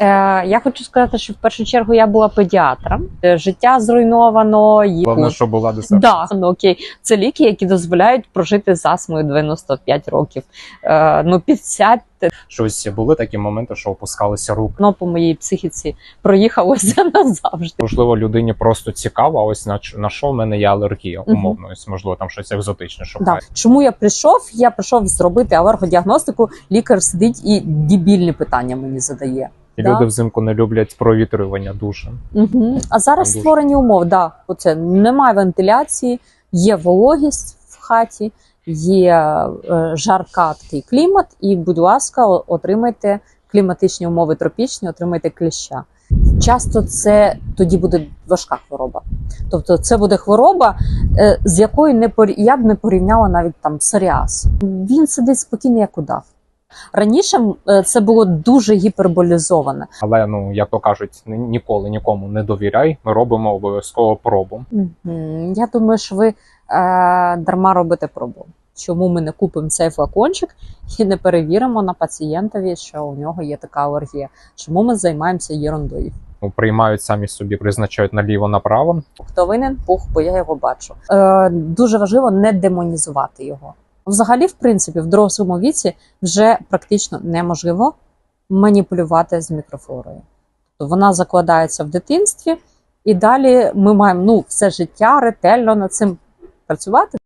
Е, я хочу сказати, що в першу чергу я була педіатром. Е, Життя зруйновано. є- Головне, що була десерт. Да, ну окей, це ліки, які дозволяють прожити з астмою 95 років. Е, ну, 50 Щось були такі моменти, що опускалися руки. ну, по моїй психіці проїхалося назавжди. Можливо, людині просто цікаво, ось на, на що в мене є алергія, умовно. Ось, можливо, там щось екзотичне Да. Чому я прийшов? Я прийшов зробити алергодіагностику. Лікар сидить і дебільні питання мені задає. І Да. люди взимку не люблять провітрювання дуже. Угу. А зараз Там дуже. створені умови. Да, оце немає вентиляції, є вологість в хаті, є е, жаркаткий клімат, і, будь ласка, отримайте кліматичні умови тропічні, отримайте кліща. Часто це тоді буде важка хвороба. Тобто, це буде хвороба, е, з якою не порі- я б не порівняла навіть там псоріаз. Він сидить спокійно, як удав. Раніше е, це було дуже гіперболізоване. Але ну як то кажуть, ні- ніколи нікому не довіряй. Ми робимо обов'язково пробу. Мгм. Я думаю, що ви е, дарма робите пробу. Чому ми не купимо цей флакончик і не перевіримо на пацієнтові, що у нього є така алергія? Чому ми займаємося ерундою? Ну, приймають самі собі, призначають наліво направо. Хто винен? Пух, бо я його бачу. Е, дуже важливо не демонізувати його. Взагалі, в принципі, в дорослому віці вже практично неможливо маніпулювати з мікрофлорою. Тобто вона закладається в дитинстві, і далі ми маємо ну, все життя ретельно над цим працювати.